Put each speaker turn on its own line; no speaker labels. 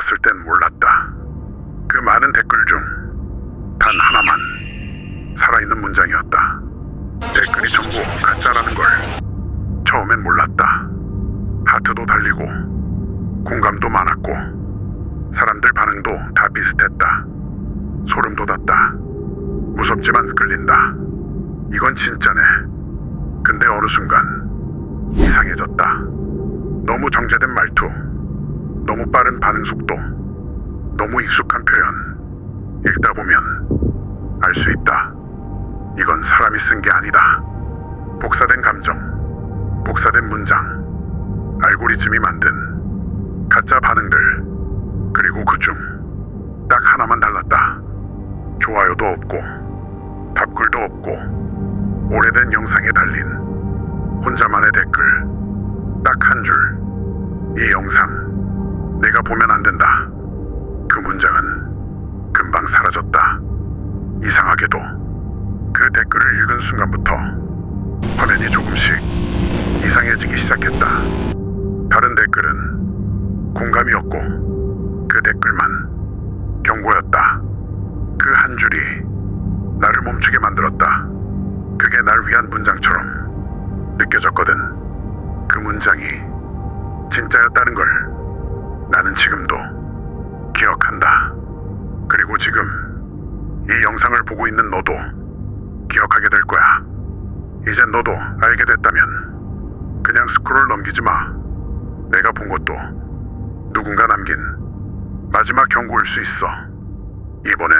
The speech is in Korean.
봤을 땐 몰랐다. 그 많은 댓글 중 단 하나만 살아있는 문장이었다. 댓글이 전부 가짜라는 걸 처음엔 몰랐다. 하트도 달리고 공감도 많았고 사람들 반응도 다 비슷했다. 소름 돋았다. 무섭지만 끌린다. 이건 진짜네. 근데 어느 순간 이상해졌다. 너무 정제된 말투, 너무 빠른 반응 속도, 너무 익숙한 표현. 읽다 보면 알 수 있다. 이건 사람이 쓴 게 아니다. 복사된 감정, 복사된 문장, 알고리즘이 만든 가짜 반응들, 그리고 그중 딱 하나만 달랐다. 좋아요도 없고, 답글도 없고, 오래된 영상에 달린 혼자만의 댓글, 딱 한 줄. 이 영상, 보면 안 된다. 그 문장은 금방 사라졌다. 이상하게도 그 댓글을 읽은 순간부터 화면이 조금씩 이상해지기 시작했다. 다른 댓글은 공감이었고 그 댓글만 경고였다. 그 한 줄이 나를 멈추게 만들었다. 그게 날 위한 문장처럼 느껴졌거든. 그 문장이 진짜였다는 걸 나는 지금도 기억한다. 그리고 지금 이 영상을 보고 있는 너도 기억하게 될 거야. 이젠 너도 알게 됐다면 그냥 스크롤 넘기지 마. 내가 본 것도 누군가 남긴 마지막 경고일 수 있어. 이번엔.